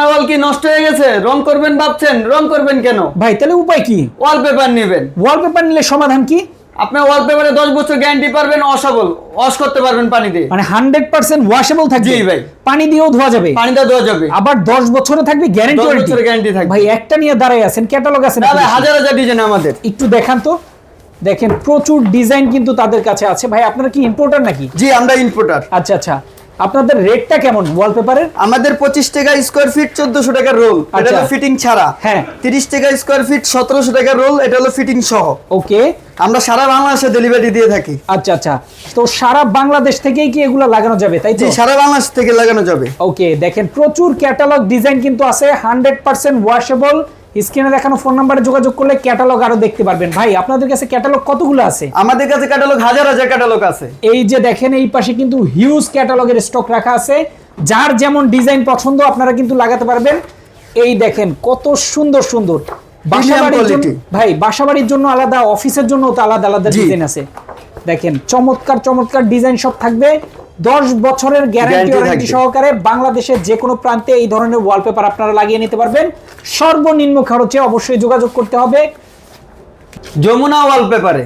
ওয়াল কি নষ্ট হয়ে গেছে? রং করবেন ভাবছেন রং করবেন কেন? ভাই তাহলে উপায় কি? ওয়ালপেপার নেবেন। ওয়ালপেপার নিলে সমাধান কি? আপনি ওয়ালপেপারে দশ বছর গ্যারান্টি পারবেন অসবল ওয়াশ করতে পারবেন পানি দিয়ে মানে হান্ড্রেড পার্সেন্ট ওয়াশেবল থাকবে? জি ভাই। পানি দিয়েও ধোয়া যাবে? পানিটা দেওয়া যাবে। আবার দশ বছরে থাকবে? গ্যারান্টি 10 বছরের guarantee থাকবে। ভাই একটা নিয়ে দাঁড়াই আছেন ক্যাটালগ আছে তাহলে হাজার হাজার ডিজাইন আমাদের। একটু দেখান তো। দেখেন প্রচুর ডিজাইন কিন্তু তাদের কাছে আছে। ভাই আপনারা কি ইম্পোর্টার নাকি? জি আমরা ইম্পোর্টার আচ্ছা আচ্ছা। আপনাদের রেটটা কেমন ওয়ালপেপারের আমাদের পঁচিশ টাকা স্কোয়ার ফিট চোদ্দশো টাকার রোল এটা আচ্ছা। হলো ফিটিং ছাড়া। হ্যাঁ। তিরিশ টাকা স্কোয়ার ফিট সতেরোশো টাকার রোল এটা হলো ফিটিং সহ। ওকে আমরা সারা বাংলাদেশে ডেলিভারি দিয়ে থাকি। আচ্ছা আচ্ছা। তো সারা বাংলাদেশ থেকেই কি এগুলো লাগানো যাবে তাই তো? সারা বাংলাদেশ থেকে লাগানো যাবে। ওকে দেখেন প্রচুর ক্যাটালগ ডিজাইন কিন্তু আছে হান্ড্রেড পার্সেন্ট ওয়াশেবল স্ক্রিনে দেখানো ফোন নাম্বারে যোগাযোগ করলে ক্যাটালগ আরও দেখতে পারবেন। ভাই আপনাদের কাছে ক্যাটালগ কতগুলো আছে? আমাদের কাছে ক্যাটালগ হাজার হাজার ক্যাটালগ আছে। এই যে দেখেন এই পাশে কিন্তু হিউজ ক্যাটালগের স্টক রাখা আছে। যার যেমন ডিজাইন পছন্দ আপনারা কিন্তু লাগাতে পারবেন। এই দেখেন কত সুন্দর সুন্দর। ভাই বাসাবাড়ির জন্য আলাদা অফিসের জন্য তো আলাদা আলাদা ডিজাইন আছে। দেখেন চমৎকার চমৎকার ডিজাইন সব থাকবে। দশ বছরের গ্যারান্টি ওয়ারেন্টি সহকারে বাংলাদেশের যে কোনো প্রান্তে এই ধরনের ওয়ালপেপার আপনারা লাগিয়ে নিতে পারবেন। সর্বনিম্ন খরচে অবশ্যই যোগাযোগ করতে হবে। যমুনা ওয়ালপেপারে